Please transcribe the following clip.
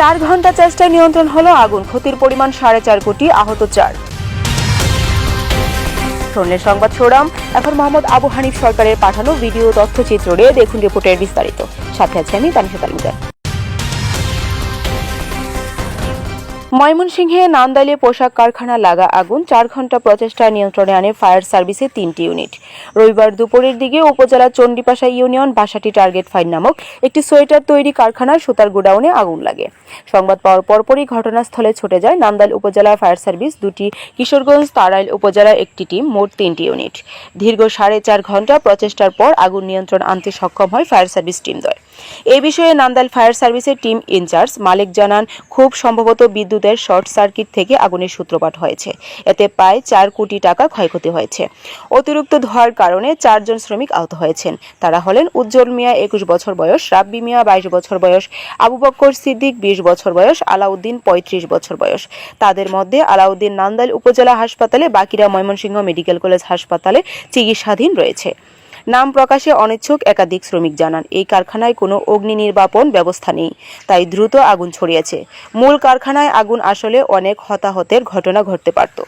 চার ঘণ্টা চেষ্টায় নিয়ন্ত্রণ হলো আগুন। ক্ষতির পরিমাণ সাড়ে চার কোটি, আহত চার। শুনলেন সংবাদ সোরাম এখন মোহাম্মদ আবু হানিফ সরকারের পাঠানো ভিডিও তথ্যচিত্র নিয়ে দেখুন রিপোর্টের বিস্তারিত। সাথে আছে আমি তানিশা তালুকদার। ময়মনসিংহে নান্দাইলে পোশাক কারখানা লাগা আগুন, চার ঘণ্টা প্রচেষ্টা নিয়ন্ত্রণে আনে ফায়ার সার্ভিসে তিনটি ইউনিট। রবিবার দুপুরের দিকে উপজেলা চণ্ডীপাশা ইউনিয়ন বাসাটি টার্গেট ফাইন নামক একটি সোয়েটার তৈরি কারখানার সুতার গোডাউনে আগুন লাগে। সংবাদ পাওয়ার পরপরই ঘটনাস্থলে ছুটে যায় নান্দাইল উপজেলা ফায়ার সার্ভিস দুটি, কিশোরগঞ্জ তারাইল উপজেলার একটি টিম, মোট তিনটি ইউনিট। দীর্ঘ সাড়ে চার ঘণ্টা প্রচেষ্টার পর আগুন নিয়ন্ত্রণ আনতে সক্ষম হয় ফায়ার সার্ভিস টিম টিমদ্বয় এই বিষয়ে নান্দাইল ফায়ার সার্ভিসের টিম ইনচার্জ মালিক জানান, খুব সম্ভবত বিদ্যুতের শর্ট সার্কিট থেকে আগুনের সূত্রপাত হয়েছে। এতে প্রায় চার কোটি টাকা ক্ষয়ক্ষতি হয়েছে। অতিরিক্ত ধোঁয়ার কারণে চারজন শ্রমিক আহত হয়েছেন। তারা হলেন উজ্জ্বল মিয়া, একুশ বছর বয়স, রাব্বি মিয়া, বাইশ বছর বয়স, আবু বক্কর সিদ্দিক, বিশ বছর বয়স, আলাউদ্দিন, পঁয়ত্রিশ বছর বয়স। তাদের মধ্যে আলাউদ্দিন নান্দাইল উপজেলা হাসপাতালে, বাকিরা ময়মনসিংহ মেডিকেল কলেজ হাসপাতালে চিকিৎসাধীন রয়েছে। নাম প্রকাশে অনিচ্ছুক একাধিক শ্রমিক জানান, এই কারখানায় কোনো অগ্নি নির্বাপন ব্যবস্থা নেই, তাই দ্রুত আগুন ছড়িয়েছে। মূল কারখানায় আগুন আসলে অনেক হতাহতের ঘটনা ঘটতে পারত।